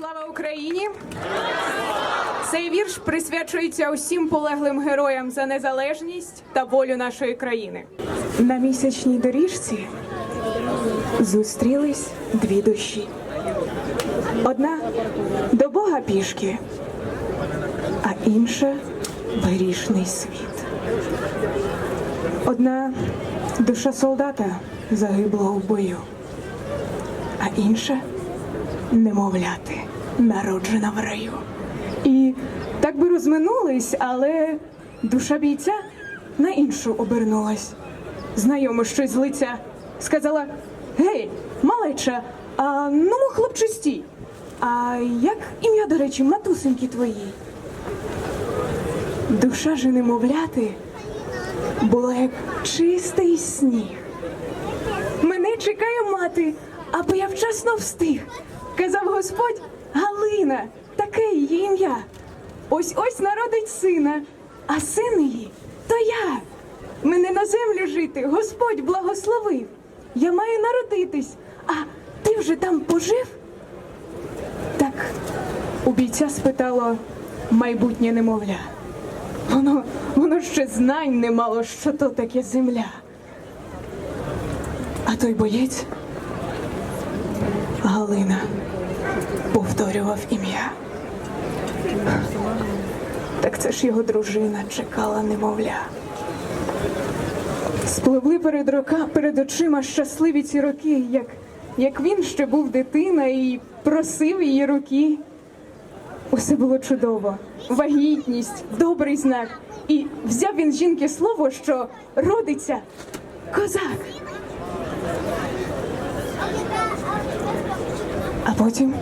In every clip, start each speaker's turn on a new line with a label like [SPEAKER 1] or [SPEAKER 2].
[SPEAKER 1] Слава Україні! Цей вірш присвячується усім полеглим героям за незалежність та волю нашої країни. На місячній доріжці зустрілись дві душі. Одна до Бога пішки, а інша в грішний світ. Одна душа солдата загибла в бою, а інша немовляти, народжена в раю. І так би розминулись, але душа бійця на іншу обернулась. Знайомо щось з лиця сказала: Гей, малеча, а ну, хлопчисті, а як ім'я, до речі, матусеньки твої? Душа же немовляти була як чистий сніг. Мене чекає мати, аби я вчасно встиг. Казав Господь Галина, таке її ім'я. Ось ось народить сина, а син її то я. Мене на землю жити, Господь благословив. Я маю народитись, а ти вже там пожив? Так у бійця спитало майбутнє немовля. Воно, воно ще знань не мало, що то таке земля. А той боєць Галина повторював ім'я. Так це ж його дружина чекала немовля. Спливли перед рока, перед очима щасливі ці роки, як, як він ще був дитина і просив її руки. Усе було чудово, вагітність, добрий знак. І взяв він жінки слово, що родиться козак. А потім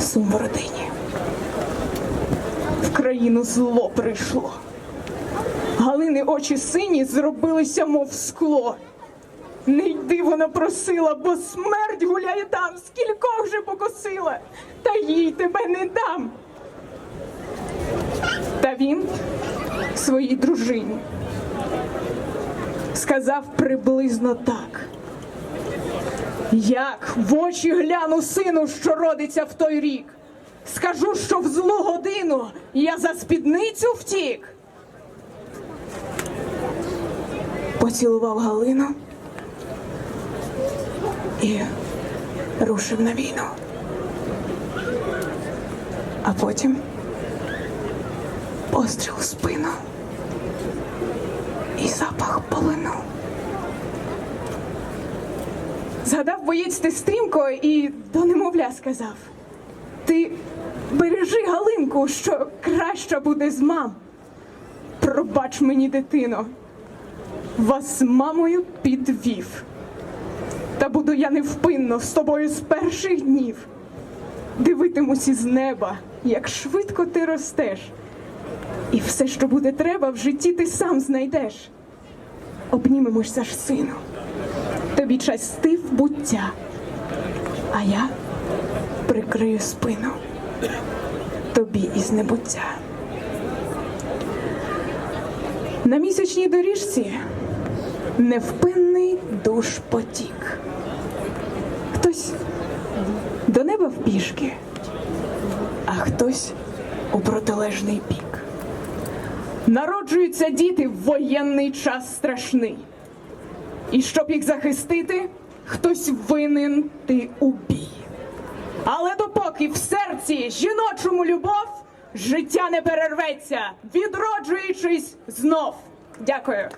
[SPEAKER 1] сум в родині. В країну зло прийшло. Галини очі сині зробилися, мов скло. Не йди вона просила, бо смерть гуляє там, скількох вже покосила, та їй тебе не дам. Та він своїй дружині сказав приблизно так. Як в очі гляну сину, що родиться в той рік, скажу, що в злу годину я за спідницю втік. Поцілував Галину і рушив на війну. А потім постріл у спину і запах полину. Згадав боєць ти стрімко і до немовля сказав: Ти бережи Галинку, що краща буде з мам. Пробач мені, дитино, вас мамою підвів. Та буду я невпинно з тобою з перших днів. Дивитимусь із неба, як швидко ти ростеш. І все, що буде треба, в житті ти сам знайдеш. Обнімемося ж, сину. Тобі частив буття, а я прикрию спину тобі із небуття. На місячній доріжці невпинний душ потік. Хтось до неба впішки, а хтось у протилежний бік. Народжуються діти в воєнний час страшний. І щоб їх захистити, хтось винен ти убій. Але допоки в серці жіночому любов, життя не перерветься, відроджуючись знов. Дякую.